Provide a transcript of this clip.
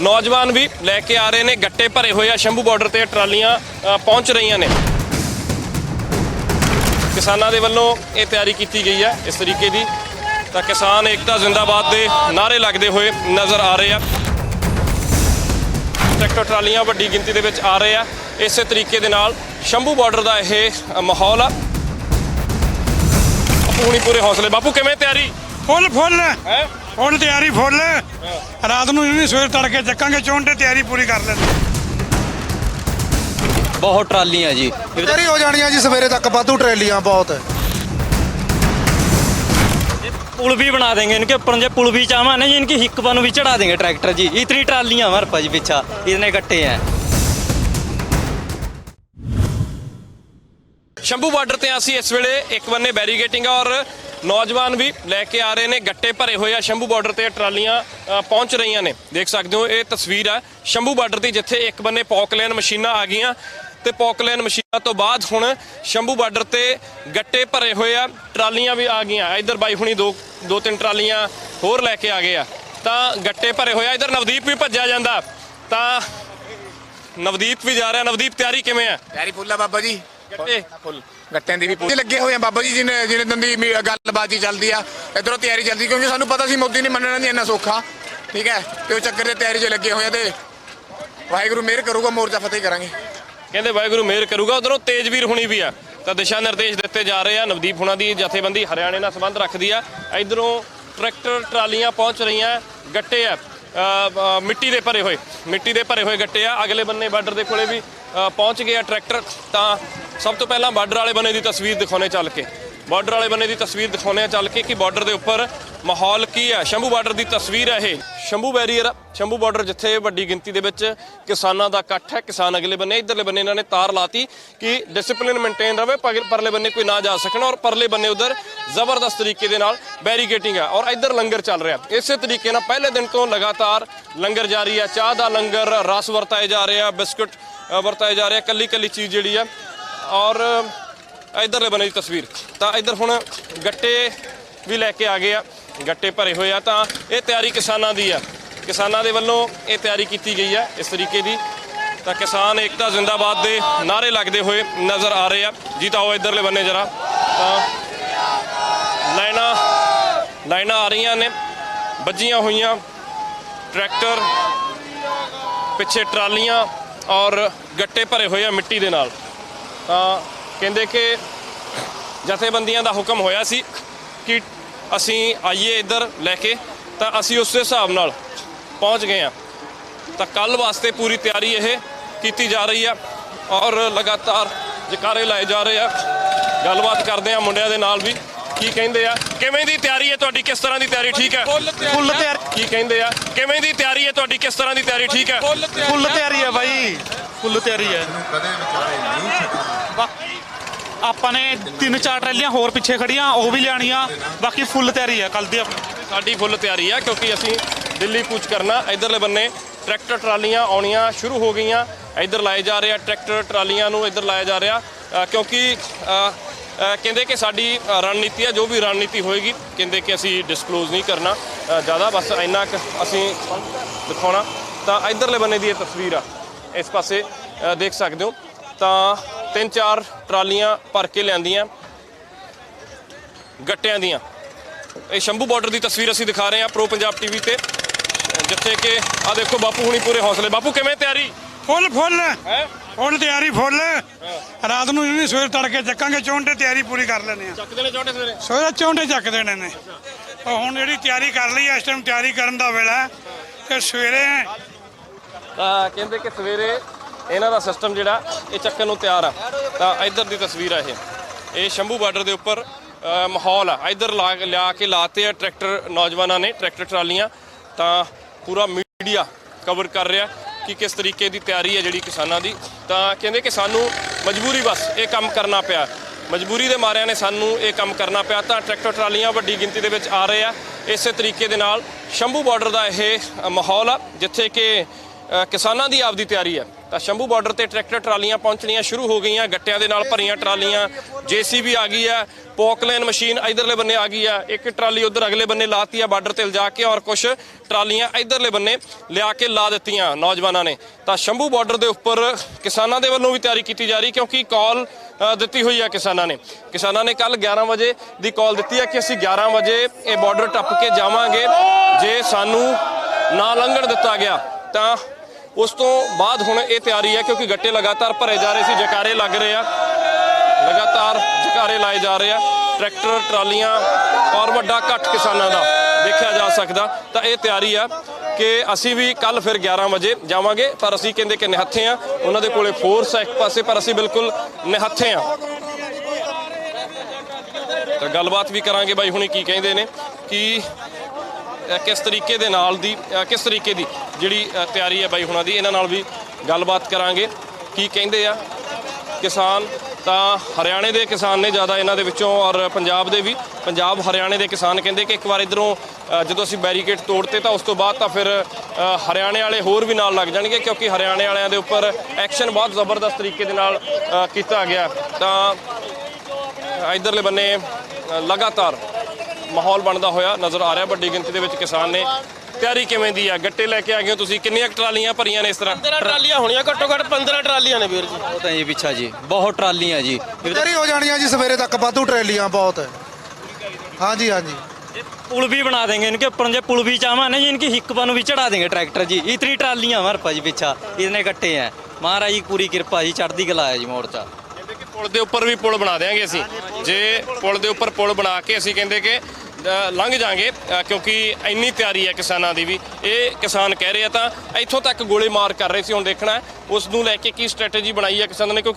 ਨੌਜਵਾਨ ਵੀ ਲੈ ਕੇ ਆ ਰਹੇ ਨੇ ਗੱਟੇ ਭਰੇ ਹੋਏ ਆ ਸ਼ੰਭੂ ਬਾਰਡਰ ਤੇ ਟਰਾਲੀਆਂ ਪਹੁੰਚ ਰਹੀਆਂ ਨੇ। ਕਿਸਾਨਾਂ ਦੇ ਵੱਲੋਂ ਇਹ ਤਿਆਰੀ ਕੀਤੀ ਗਈ ਹੈ ਇਸ ਤਰੀਕੇ ਦੀ। ਤਾਂ ਕਿਸਾਨ ਏਕਤਾ ਜ਼ਿੰਦਾਬਾਦ ਦੇ ਨਾਰੇ ਲੱਗਦੇ ਹੋਏ ਨਜ਼ਰ ਆ ਰਹੇ ਆ। ਟਰੈਕਟਰ ਟਰਾਲੀਆਂ ਵੱਡੀ ਗਿਣਤੀ ਦੇ ਵਿੱਚ ਆ ਰਹੇ ਆ। ਇਸੇ ਤਰੀਕੇ ਦੇ ਨਾਲ ਸ਼ੰਭੂ ਬਾਰਡਰ ਦਾ ਇਹ ਮਾਹੌਲ ਆ। ਪੂਰੀ ਪੂਰੇ ਹੌਸਲੇ। ਬਾਪੂ ਕਿਵੇਂ ਤਿਆਰੀ? ਫੁੱਲ ਫੁੱਲ। ਹੈ? ਫੁੱਲ ਤਿਆਰੀ ਫੁੱਲ ਰਾਤ ਨੂੰ ਇਹਨੂੰ ਸਵੇਰ ਤੜਕੇ ਚੱਕਾਂਗੇ ਚੋਂਡੇ ਤਿਆਰੀ ਪੂਰੀ ਕਰ ਲੈਂਦੇ ਬਹੁਤ ਟਰਾਲੀਆਂ ਜੀ ਤਿਆਰੀ ਹੋ ਜਾਣੀਆਂ ਜੀ ਸਵੇਰੇ ਤੱਕ ਵਾਧੂ ਟਰੈਲੀਆਂ ਬਹੁਤ ਹੈ पुल भी बना देंगे इनके ऊपर जो पुल भी चाहवा ना जी इनकी हिक पर भी चढ़ा देंगे ट्रैक्टर जी इतनी ट्रालियां हमारे पास जी पीछा इतने गट्टे हैं ਸ਼ੰਭੂ ਬਾਰਡਰ ਤੇ ਅਸੀਂ ਇਸ ਵੇਲੇ ਇੱਕ ਬੰਨੇ ਬੈਰੀਗੇਟਿੰਗ ਆ ਔਰ ਨੌਜਵਾਨ ਵੀ ਲੈ ਕੇ ਆ ਰਹੇ ਨੇ, ਗੱਟੇ ਭਰੇ ਹੋਏ ਆ, ਸ਼ੰਭੂ ਬਾਰਡਰ ਤੇ ਟਰਾਲੀਆਂ ਪਹੁੰਚ ਰਹੀਆਂ ਨੇ। ਦੇਖ ਸਕਦੇ ਹੋ, ਇਹ ਤਸਵੀਰ ਆ ਸ਼ੰਭੂ ਬਾਰਡਰ ਦੀ, ਜਿੱਥੇ ਇੱਕ ਬੰਨੇ ਪੌਕਲੈਨ ਮਸ਼ੀਨਾਂ ਆ ਗਈਆਂ ਤੇ ਪੌਕਲੈਨ ਮਸ਼ੀਨਾਂ ਤੋਂ ਬਾਅਦ ਹੁਣ ਸ਼ੰਭੂ ਬਾਰਡਰ ਤੇ ਗੱਟੇ ਭਰੇ ਹੋਏ ਆ, ਟਰਾਲੀਆਂ ਵੀ ਆ ਗਈਆਂ। ਇਧਰ ਬਾਈ ਹੁਣੀ ਦੋ ਦੋ ਤਿੰਨ ਟਰਾਲੀਆਂ ਹੋਰ ਲੈ ਕੇ ਆ ਗਏ ਆ। ਤਾਂ ਗੱਟੇ ਭਰੇ ਹੋਏ ਆ, ਇਧਰ ਨਵਦੀਪ ਵੀ ਭੱਜਿਆ ਜਾਂਦਾ। ਤਾਂ ਨਵਦੀਪ ਵੀ ਜਾ ਰਿਹਾ। ਨਵਦੀਪ, ਤਿਆਰੀ ਕਿਵੇਂ ਆ? ਤਿਆਰੀ ਫੁੱਲ ਬਾਬਾ ਜੀ। ਗੱਟੇ? ਫੁੱਲ ਗੱਟਿਆਂ ਦੀ ਵੀ ਪੂਰੀ ਲੱਗੇ ਹੋਏ ਆ। ਬਾਬਾ ਜੀ ਜਿਹਨੇ ਜਿਹਨੇ ਦੰਦੀ ਮੀ- ਗੱਲਬਾਤ ਹੀ ਚੱਲਦੀ ਆ, ਇਧਰੋਂ ਤਿਆਰੀ ਚੱਲਦੀ, ਕਿਉਂਕਿ ਸਾਨੂੰ ਪਤਾ ਸੀ ਮੋਦੀ ਨੇ ਮੰਨਣਾ ਨਹੀਂ ਇੰਨਾ ਸੌਖਾ। ਠੀਕ ਹੈ? ਤੇ ਉਹ ਚੱਕਰ ਦੇ ਤਿਆਰੀ 'ਚ ਲੱਗੇ ਹੋਏ ਆ ਤੇ ਵਾਹਿਗੁਰੂ ਮਿਹਰ ਕਰੂਗਾ, ਮੋਰਚਾ ਫਤਿਹ ਕਰਾਂਗੇ। ਕਹਿੰਦੇ ਵਾਹਿਗੁਰੂ ਮਿਹਰ ਕਰੂਗਾ, ਉਧਰੋਂ ਤੇਜਵੀਰ ਹੁਣੀ ਵੀ ਆ। ਤਾਂ ਦਿਸ਼ਾ ਨਿਰਦੇਸ਼ ਦਿੱਤੇ ਜਾ ਰਹੇ ਆ, ਨਵਦੀਪ ਹੁਣਾਂ ਦੀ ਜਥੇਬੰਦੀ ਹਰਿਆਣੇ ਨਾਲ ਸੰਬੰਧ ਰੱਖਦੀ ਆ। ਇਧਰੋਂ ਟਰੈਕਟਰ, ਟਰਾਲੀਆਂ ਪਹੁੰਚ ਰਹੀਆਂ, ਗੱਟੇ ਆ। ਮਿੱਟੀ ਦੇ ਭਰੇ ਹੋਏ, ਮਿੱਟੀ ਦੇ ਭਰੇ ਹੋਏ ਗੱਟੇ ਆ। ਅਗਲੇ ਬੰਨੇ ਬਾਰਡਰ ਦੇ ਕੋਲੇ ਵੀ ਪਹੁੰਚ ਗਿਆ ਟਰੈਕਟਰ। ਤਾਂ ਸਭ ਤੋਂ ਪਹਿਲਾਂ ਬਾਰਡਰ ਵਾਲੇ ਬੰਨੇ ਦੀ ਤਸਵੀਰ ਦਿਖਾਉਣੇ ਚੱਲ ਕੇ। ਬਾਰਡਰ ਵਾਲੇ ਬੰਨੇ ਦੀ ਤਸਵੀਰ ਦਿਖਾਉਣੇ ਆ ਚੱਲ ਕੇ ਕਿ ਬਾਰਡਰ ਦੇ ਉੱਪਰ ਮਾਹੌਲ ਕੀ ਹੈ। ਸ਼ੰਭੂ ਬਾਰਡਰ ਦੀ ਤਸਵੀਰ ਹੈ ਇਹ। ਸ਼ੰਭੂ ਬੈਰੀਅਰ, ਸ਼ੰਭੂ ਬਾਰਡਰ ਜਿੱਥੇ ਵੱਡੀ ਗਿਣਤੀ ਦੇ ਵਿੱਚ ਕਿਸਾਨਾਂ ਦਾ ਇਕੱਠ ਹੈ। ਕਿਸਾਨ ਅਗਲੇ ਬੰਨੇ, ਇਧਰਲੇ ਬੰਨੇ ਇਹਨਾਂ ਨੇ ਤਾਰ ਲਾਤੀ ਕਿ ਡਿਸਪਲਿਨ ਮੇਨਟੇਨ ਰਵੇ ਪਰਲੇ ਬੰਨੇ ਕੋਈ ਨਾ ਜਾ ਸਕਣ ਔਰ ਪਰਲੇ ਬੰਨੇ ਉਧਰ ਜ਼ਬਰਦਸਤ ਤਰੀਕੇ ਦੇ ਨਾਲ ਬੈਰੀਕੇਟਿੰਗ ਹੈ ਔਰ ਇੱਧਰ ਲੰਗਰ ਚੱਲ ਰਿਹਾ। ਇਸੇ ਤਰੀਕੇ ਨਾਲ ਪਹਿਲੇ ਦਿਨ ਤੋਂ ਲਗਾਤਾਰ ਲੰਗਰ ਜਾਰੀ ਹੈ। ਚਾਹ ਦਾ ਲੰਗਰ, ਰਸ ਵਰਤਾਏ ਜਾ ਰਹੇ ਆ, ਬਿਸਕੁਟ ਵਰਤਾਏ ਜਾ ਰਹੇ ਆ ਕੱਲੀ ਕੱਲੀ ਚੀਜ਼ ਜਿਹੜੀ ਆ ਔਰ ਇਧਰਲੇ ਬੰਨੇ ਦੀ ਤਸਵੀਰ। ਤਾਂ ਇਧਰ ਹੁਣ ਗੱਟੇ ਵੀ ਲੈ ਕੇ ਆ ਗਏ ਆ। ਗੱਟੇ ਭਰੇ ਹੋਏ ਆ। ਤਾਂ ਇਹ ਤਿਆਰੀ ਕਿਸਾਨਾਂ ਦੀ ਆ ਕਿਸਾਨਾਂ ਦੇ ਵੱਲੋਂ ਇਹ ਤਿਆਰੀ ਕੀਤੀ ਗਈ ਆ ਇਸ ਤਰੀਕੇ ਦੀ। ਤਾਂ ਕਿਸਾਨ ਏਕਤਾ ਜ਼ਿੰਦਾਬਾਦ ਦੇ ਨਾਰੇ ਲੱਗਦੇ ਹੋਏ ਨਜ਼ਰ ਆ ਰਹੇ ਆ। ਜੀ ਤਾਂ ਉਹ ਇਧਰਲੇ ਬੰਨੇ ਜਰਾ। ਤਾਂ ਲਾਈਨਾਂ ਲਾਈਨਾਂ ਆ ਰਹੀਆਂ ਨੇ, ਵੱਜੀਆਂ ਹੋਈਆਂ, ਟਰੈਕਟਰ, ਪਿੱਛੇ ਟਰਾਲੀਆਂ ਔਰ ਗੱਟੇ ਭਰੇ ਹੋਏ ਆ ਮਿੱਟੀ ਦੇ ਨਾਲ। ਤਾਂ ਕਹਿੰਦੇ ਕਿ ਜਥੇਬੰਦੀਆਂ ਦਾ ਹੁਕਮ ਹੋਇਆ ਸੀ ਕਿ ਅਸੀਂ ਆਈਏ ਇੱਧਰ ਲੈ ਕੇ, ਤਾਂ ਅਸੀਂ ਉਸ ਦੇ ਹਿਸਾਬ ਨਾਲ ਪਹੁੰਚ ਗਏ ਆ ਤਾਂ ਕੱਲ ਵਾਸਤੇ ਪੂਰੀ ਤਿਆਰੀ ਇਹ ਕੀਤੀ ਜਾ ਰਹੀ ਆ ਔਰ ਲਗਾਤਾਰ ਜਕਾਰੇ ਲਾਏ ਜਾ ਰਹੇ ਆ। ਗੱਲਬਾਤ ਕਰਦੇ ਆ ਮੁੰਡਿਆਂ ਦੇ ਨਾਲ ਵੀ, ਕੀ ਕਹਿੰਦੇ ਆ। ਕਿਵੇਂ ਦੀ ਤਿਆਰੀ ਹੈ ਤੁਹਾਡੀ? ਕਿਸ ਤਰ੍ਹਾਂ ਦੀ ਤਿਆਰੀ ਠੀਕ ਹੈ? ਫੁੱਲ ਤਿਆਰੀ ਕੀ ਕਹਿੰਦੇ ਆ? ਕਿਵੇਂ ਦੀ ਤਿਆਰੀ ਹੈ ਤੁਹਾਡੀ? ਕਿਸ ਤਰ੍ਹਾਂ ਦੀ ਤਿਆਰੀ ਠੀਕ ਹੈ? ਫੁੱਲ ਤਿਆਰੀ ਹੈ ਬਾਈ। ਫੁੱਲ ਤਿਆਰੀ ਹੈ। ਆਪਾਂ ਨੇ ਤਿੰਨ ਚਾਰ ਟਰੈਲੀਆਂ ਹੋਰ ਪਿੱਛੇ ਖੜੀਆਂ ਉਹ ਵੀ ਲਿਆਣੀਆਂ ਬਾਕੀ ਫੁੱਲ ਤਿਆਰੀ ਹੈ ਕੱਲ ਦੀ ਆਪਣੀ। ਸਾਡੀ ਫੁੱਲ ਤਿਆਰੀ ਆ ਕਿਉਂਕਿ ਅਸੀਂ ਦਿੱਲੀ ਕੂਚ ਕਰਨਾ। ਇਧਰਲੇ ਬੰਨੇ ਟਰੈਕਟਰ ਟਰਾਲੀਆਂ ਆਉਣੀਆਂ ਸ਼ੁਰੂ ਹੋ ਗਈਆਂ। ਇਧਰ ਲਾਏ ਜਾ ਰਹੇ ਆ ਟਰੈਕਟਰ ਟਰਾਲੀਆਂ ਨੂੰ ਇਧਰ ਲਾਇਆ ਜਾ ਰਿਹਾ। ਕਿਉਂਕਿ ਕਹਿੰਦੇ ਕਿ ਸਾਡੀ ਰਣਨੀਤੀ ਆ ਜੋ ਵੀ ਰਣਨੀਤੀ ਹੋਏਗੀ ਕਹਿੰਦੇ ਕਿ ਅਸੀਂ ਡਿਸਕਲੋਜ਼ ਨਹੀਂ ਕਰਨਾ। ਜ਼ਿਆਦਾ ਬਸ ਇੰਨਾ ਕੁ ਅਸੀਂ ਦਿਖਾਉਣਾ। ਤਾਂ ਇਧਰਲੇ ਬੰਨੇ ਦੀ ਇਹ ਤਸਵੀਰ ਆ। ਇਸ ਪਾਸੇ ਦੇਖ ਸਕਦੇ ਹੋ। ਤਾਂ ਤਿੰਨ ਚਾਰ ਟਰਾਲੀਆਂ ਭਰ ਕੇ ਲਿਆਂਦੀਆਂ। ਗੱਟਿਆਂ ਦੀਆਂ। ਇਹ ਸ਼ੰਭੂ ਬਾਰਡਰ ਦੀ ਤਸਵੀਰ ਅਸੀਂ ਦਿਖਾ ਰਹੇ ਹਾਂ ਪ੍ਰੋ ਪੰਜਾਬ ਟੀਵੀ ਤੇ। ਜਿੱਥੇ ਕਿ ਆ ਦੇਖੋ ਬਾਪੂ ਹੁਣੀ ਪੂਰੇ ਹੌਸਲੇ। ਬਾਪੂ ਕਿਵੇਂ ਤਿਆਰੀ? ਫੁੱਲ ਫੁੱਲ। ਹੈ? ਫੁੱਲ ਤਿਆਰੀ ਫੁੱਲ। ਰਾਤ ਨੂੰ ਇਹਨੂੰ ਸਵੇਰ ਤੜਕੇ ਚੱਕਾਂਗੇ ਚੋਂਡੇ ਤਿਆਰੀ ਪੂਰੀ ਕਰ ਲੈਂਦੇ ਆ ਚੱਕਦੇ ਨੇ ਛੋਟੇ ਸਵੇਰੇ? ਸਵੇਰੇ ਚੋਂਡੇ ਚੱਕ ਦੇਣੇ ਨੇ ਉਹ ਹੁਣ ਜਿਹੜੀ ਤਿਆਰੀ ਕਰ ਲਈ ਇਸ ਟਾਈਮ ਤਿਆਰੀ ਕਰਨ ਦਾ ਵੇਲਾ ਹੈ। ਕਿ ਸਵੇਰੇ ਤਾਂ ਕਹਿੰਦੇ ਕਿ ਸਵੇਰੇ ਇਹਨਾਂ ਦਾ ਸਿਸਟਮ ਜਿਹੜਾ ਇਹ ਚੱਕਣ ਨੂੰ ਤਿਆਰ ਆ। ਤਾਂ ਇੱਧਰ ਦੀ ਤਸਵੀਰ ਆ ਇਹ। ਇਹ ਸ਼ੰਭੂ ਬਾਰਡਰ ਦੇ ਉੱਪਰ ਮਾਹੌਲ ਆ। ਇੱਧਰ ਲਾ ਲਿਆ ਕੇ ਲਾਤੇ ਆ ਟਰੈਕਟਰ ਨੌਜਵਾਨਾਂ ਨੇ ਟਰੈਕਟਰ ਟਰਾਲੀਆਂ। ਤਾਂ ਪੂਰਾ ਮੀਡੀਆ ਕਵਰ ਕਰ ਰਿਹਾ। ਕਿ ਕਿਸ ਤਰੀਕੇ ਦੀ ਤਿਆਰੀ ਹੈ ਜਿਹੜੀ ਕਿਸਾਨਾਂ ਦੀ, ਤਾਂ ਕਹਿੰਦੇ ਕਿ ਸਾਨੂੰ ਮਜਬੂਰੀ ਬਸ, ਇਹ ਕੰਮ ਕਰਨਾ ਪਿਆ। ਮਜਬੂਰੀ ਦੇ ਮਾਰਿਆਂ ਨੇ ਸਾਨੂੰ ਇਹ ਕੰਮ ਕਰਨਾ ਪਿਆ, ਤਾਂ ਟਰੈਕਟਰ ਟਰਾਲੀਆਂ ਵੱਡੀ ਗਿਣਤੀ ਦੇ ਵਿੱਚ ਆ ਰਹੇ ਆ। ਇਸੇ ਤਰੀਕੇ ਦੇ ਨਾਲ ਸ਼ੰਭੂ ਬਾਰਡਰ ਦਾ ਇਹ ਮਾਹੌਲ ਆ, ਜਿੱਥੇ ਕਿ ਕਿਸਾਨਾਂ ਦੀ ਆਪਦੀ ਤਿਆਰੀ ਹੈ। ਤਾਂ ਸ਼ੰਭੂ ਬਾਰਡਰ ਤੇ ਟਰੈਕਟਰ ਟਰਾਲੀਆਂ ਪਹੁੰਚਣੀਆਂ ਸ਼ੁਰੂ ਹੋ ਗਈਆਂ। ਗੱਟਿਆਂ ਦੇ ਨਾਲ ਭਰੀਆਂ ਟਰਾਲੀਆਂ, ਜੀਸੀਬੀ ਆ ਗਈ ਹੈ ਪੋਕਲੇਨ ਮਸ਼ੀਨ ਇਧਰਲੇ ਬੰਨੇ ਆ ਗਈ ਹੈ। ਇੱਕ ਟਰਾਲੀ ਉਧਰ ਅਗਲੇ ਬੰਨੇ ਲਾਤੀ ਹੈ ਬਾਰਡਰ ਤੇ ਲਿਜਾ ਕੇ ਔਰ ਕੁਝ ਟਰਾਲੀਆਂ ਇਧਰਲੇ ਬੰਨੇ ਲਿਆ ਕੇ ਲਾ ਦਿੱਤੀਆਂ ਨੌਜਵਾਨਾਂ ਨੇ। ਤਾਂ ਸ਼ੰਭੂ ਬਾਰਡਰ ਦੇ ਉੱਪਰ ਕਿਸਾਨਾਂ ਦੇ ਵੱਲੋਂ ਵੀ ਤਿਆਰੀ ਕੀਤੀ ਜਾ ਰਹੀ ਕਿਉਂਕਿ ਕਾਲ ਦਿੱਤੀ ਹੋਈ ਹੈ ਕਿਸਾਨਾਂ ਨੇ। ਕਿਸਾਨਾਂ ਨੇ ਕੱਲ 11 ਵਜੇ ਦੀ ਕਾਲ ਦਿੱਤੀ ਹੈ ਕਿ ਅਸੀਂ 11 ਵਜੇ ਇਹ ਬਾਰਡਰ ਟੱਪ ਕੇ ਜਾਵਾਂਗੇ। ਜੇ ਸਾਨੂੰ ਨਾ ਲੰਘਣ ਦਿੱਤਾ ਗਿਆ ਤਾਂ ਉਸ ਤੋਂ ਬਾਅਦ ਹੁਣ ਇਹ ਤਿਆਰੀ ਹੈ ਕਿਉਂਕਿ ਗੱਟੇ ਲਗਾਤਾਰ ਭਰੇ ਜਾ ਰਹੇ ਸੀ, ਜਕਾਰੇ ਲੱਗ ਰਹੇ ਆ। ਲਗਾਤਾਰ ਜਕਾਰੇ ਲਾਏ ਜਾ ਰਹੇ ਆ। ਟਰੈਕਟਰ, ਟਰਾਲੀਆਂ ਔਰ ਵੱਡਾ ਇਕੱਠ ਕਿਸਾਨਾਂ ਦਾ ਦੇਖਿਆ ਜਾ ਸਕਦਾ। ਤਾਂ ਇਹ ਤਿਆਰੀ ਆ ਕਿ ਅਸੀਂ ਵੀ ਕੱਲ ਫਿਰ 11 ਵਜੇ ਜਾਵਾਂਗੇ, ਪਰ ਅਸੀਂ ਕਹਿੰਦੇ ਕਿ ਨਿਹੱਥੇ ਆ। ਉਹਨਾਂ ਦੇ ਕੋਲੇ ਫੋਰਸ ਆ ਇੱਕ ਪਾਸੇ, ਪਰ ਅਸੀਂ ਬਿਲਕੁਲ ਨਿਹੱਥੇ ਆ। ਤਾਂ ਗੱਲਬਾਤ ਵੀ ਕਰਾਂਗੇ ਬਾਈ, ਹੁਣੇ ਕੀ ਕਹਿੰਦੇ ਨੇ ਕਿ ਕਿਸ ਤਰੀਕੇ ਦੇ ਨਾਲ ਦੀ ਕਿਸ ਤਰੀਕੇ ਦੀ ਜਿਹੜੀ ਤਿਆਰੀ ਹੈ ਬਾਈ ਹੁਣਾਂ ਦੀ, ਇਹਨਾਂ ਨਾਲ ਵੀ ਗੱਲਬਾਤ ਕਰਾਂਗੇ। ਕੀ ਕਹਿੰਦੇ ਆ? ਕਿਸਾਨ ਤਾਂ ਹਰਿਆਣੇ ਦੇ ਕਿਸਾਨ ਨੇ ਜ਼ਿਆਦਾ ਇਹਨਾਂ ਦੇ ਵਿੱਚੋਂ ਔਰ ਪੰਜਾਬ ਦੇ ਵੀ। ਪੰਜਾਬ ਹਰਿਆਣੇ ਦੇ ਕਿਸਾਨ ਕਹਿੰਦੇ ਕਿ ਇੱਕ ਵਾਰ ਇਧਰੋਂ ਜਦੋਂ ਅਸੀਂ ਬੈਰੀਕੇਡ ਤੋੜਤੇ ਤਾਂ ਉਸ ਤੋਂ ਬਾਅਦ ਤਾਂ ਫਿਰ ਹਰਿਆਣੇ ਵਾਲੇ ਹੋਰ ਵੀ ਨਾਲ ਲੱਗ ਜਾਣਗੇ ਕਿਉਂਕਿ ਹਰਿਆਣੇ ਵਾਲਿਆਂ ਦੇ ਉੱਪਰ ਐਕਸ਼ਨ ਬਹੁਤ ਜ਼ਬਰਦਸਤ ਤਰੀਕੇ ਦੇ ਨਾਲ ਕੀਤਾ ਗਿਆ। ਤਾਂ ਇਧਰਲੇ ਬੰਨੇ ਲਗਾਤਾਰ ਮਾਹੌਲ ਬਣਦਾ ਹੋਇਆ ਨਜ਼ਰ ਆ ਰਿਹਾ ਵੱਡੀ ਗਿਣਤੀ ਦੇ ਵਿੱਚ ਕਿਸਾਨ ਨੇ ਤਿਆਰੀ ਕਿਵੇਂ ਦੀ ਆ ਗੱਟੇ ਲੈ ਕੇ ਆ ਗਏ ਹੋ ਤੁਸੀਂ ਕਿੰਨੀਆਂ ਕੁ ਟਰਾਲੀਆਂ ਭਰੀਆਂ ਨੇ ਇਸ ਤਰ੍ਹਾਂ 15 ਟਰਾਲੀਆਂ ਹੋਣੀਆਂ ਘੱਟੋ ਘੱਟ 15 ਟਰਾਲੀਆਂ ਨੇ ਵੀਰ ਜੀ ਬਹੁਤ ਹੈ ਜੀ ਪਿੱਛਾ ਜੀ ਬਹੁਤ ਟਰਾਲੀਆਂ ਜੀ ਤਿਆਰੀ ਹੋ ਜਾਣੀਆਂ ਜੀ ਸਵੇਰੇ ਤੱਕ ਵਾਧੂ ਟਰੈਲੀਆਂ ਬਹੁਤ ਹੈ ਹਾਂਜੀ ਹਾਂਜੀ पुल भी बना देंगे इनके ऊपर जो पुल भी चावा ना जी इनकी हिक पर भी चढ़ा देंगे ट्रैक्टर जी इतनी ट्रालियां हमारे पास जी पीछा इतने गट्टे हैं महाराज जी पूरी कृपा जी चढ़ती कला है जी मोर्चा ਕਹਿੰਦੇ ਕਿ ਪੁਲ ਦੇ ਉੱਪਰ ਵੀ ਪੁਲ ਬਣਾ ਦੇਾਂਗੇ ਅਸੀਂ। ਜੇ ਪੁਲ ਦੇ ਉੱਪਰ ਪੁਲ ਬਣਾ ਕੇ ਅਸੀਂ ਕਹਿੰਦੇ ਕਿ ਲੰਘ ਜਾਾਂਗੇ ਕਿਉਂਕਿ ਇੰਨੀ ਤਿਆਰੀ ਹੈ ਕਿਸਾਨਾਂ ਦੀ ਵੀ। ਇਹ ਕਿਸਾਨ ਕਹਿ ਰਹੇ ਆ ਤਾਂ ਇੱਥੋਂ ਤੱਕ ਗੋਲੇ ਮਾਰ ਕਰ ਰਹੇ ਸੀ, ਹੁਣ ਦੇਖਣਾ ਉਸ ਨੂੰ ਲੈ ਕੇ ਕੀ ਸਟ੍ਰੈਟਜੀ ਬਣਾਈ ਹੈ ਕਿਸਾਨਾਂ ਨੇ, ਕਿਉਂਕਿ